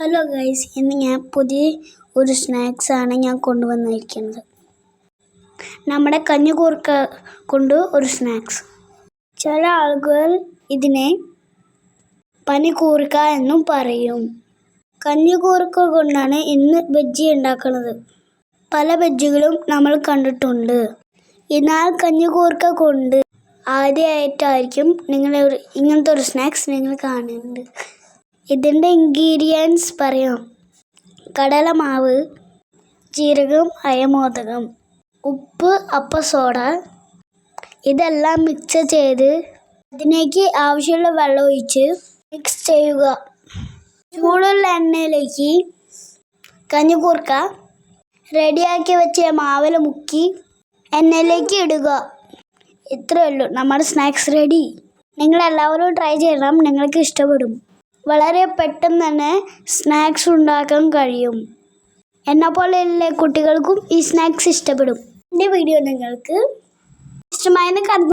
Hello guys ഇന്ന് ഞാൻ പുതിയ ഒരു സ്നാക്സാണ് ഞാൻ കൊണ്ടുവന്നിരിക്കുന്നത്. നമ്മുടെ കഞ്ഞുകൂർക്ക കൊണ്ട് ഒരു സ്നാക്സ് ചില ആളുകൾ ഇതിനെ പനികൂർക്ക എന്നും പറയും. കഞ്ഞുകൂർക്ക കൊണ്ടാണ് ഇന്ന് ബജ്ജി ഉണ്ടാക്കുന്നത്. പല ബജ്ജികളും നമ്മൾ കണ്ടിട്ടുണ്ട്. എന്നാൽ കഞ്ഞുകൂർക്ക കൊണ്ട് ആദ്യമായിട്ടായിരിക്കും നിങ്ങളെ ഇങ്ങനത്തെ ഒരു സ്നാക്സ് നിങ്ങൾ കാണുന്നുണ്ട് ഇതിന്റെ ഇൻഗ്രീഡിയൻസ് പറയാം. കടലമാവ് ജീരകം അയമോദകം ഉപ്പ് അപ്പ സോഡ. ഇതെല്ലാം മിക്സ് ചെയ്ത് അതിലേക്ക് ആവശ്യമുള്ള വെള്ളം ഒഴിച്ച് മിക്സ് ചെയ്യുക. ചൂടുള്ള എണ്ണയിലേക്ക് കഞ്ഞിക്കൂർക്ക റെഡിയാക്കി വെച്ച മാവിൽ മുക്കി എണ്ണയിലേക്ക് ഇടുക. ഇത്രയേ ഉള്ളൂ. നമ്മുടെ സ്നാക്സ് റെഡി നിങ്ങളെല്ലാവരും ട്രൈ ചെയ്യണം. നിങ്ങൾക്ക് ഇഷ്ടപ്പെടും. വളരെ പെട്ടെന്ന് തന്നെ സ്നാക്സ് ഉണ്ടാക്കാൻ കഴിയും. എന്നെപ്പോലെയുള്ള കുട്ടികൾക്കും ഈ സ്നാക്സ് ഇഷ്ടപ്പെടും. എന്റെ വീഡിയോ നിങ്ങൾക്ക് ഇഷ്ടമായെന്ന് കരുതുന്നു.